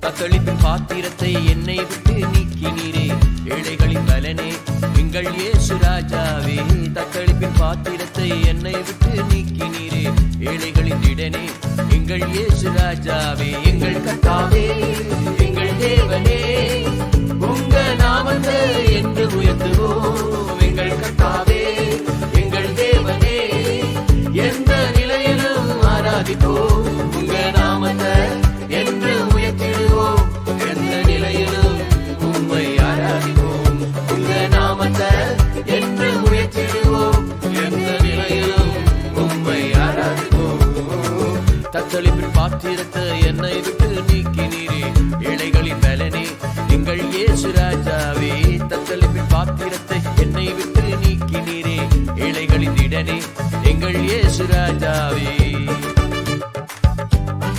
தத்தளிப்பின் பாத்திரத்தை என்னை விட்டு நீக்கினீரே. ஏழைகளின் பலனே எங்கள் இயேசு ராஜாவே. தத்தளிப்பின் பாத்திரத்தை என்னை விட்டு நீக்கினீரே. ஏழைகளின் இடனே எங்கள் இயேசு ராஜாவே. எங்கள் கத்தாவே எங்கள் தேவனே. உங்க நாமத்தை என்று உயர்த்துவோம். எங்கள் கத்தாவே எங்கள் தேவனே. எந்த நிலையிலும் ஆராதிப்போம். தத்தளிப்பின் பாத்திரத்தை என்னை விட்டு நீக்கினீரே. ஏழைகளின் பலனே நீங்கள் ஏசு ராஜாவே. தத்தளிப்பின் பாத்திரத்தை என்னை விட்டு நீக்கினீரே. ஏழைகளின் இடனே எங்கள் ஏசு ராஜாவே.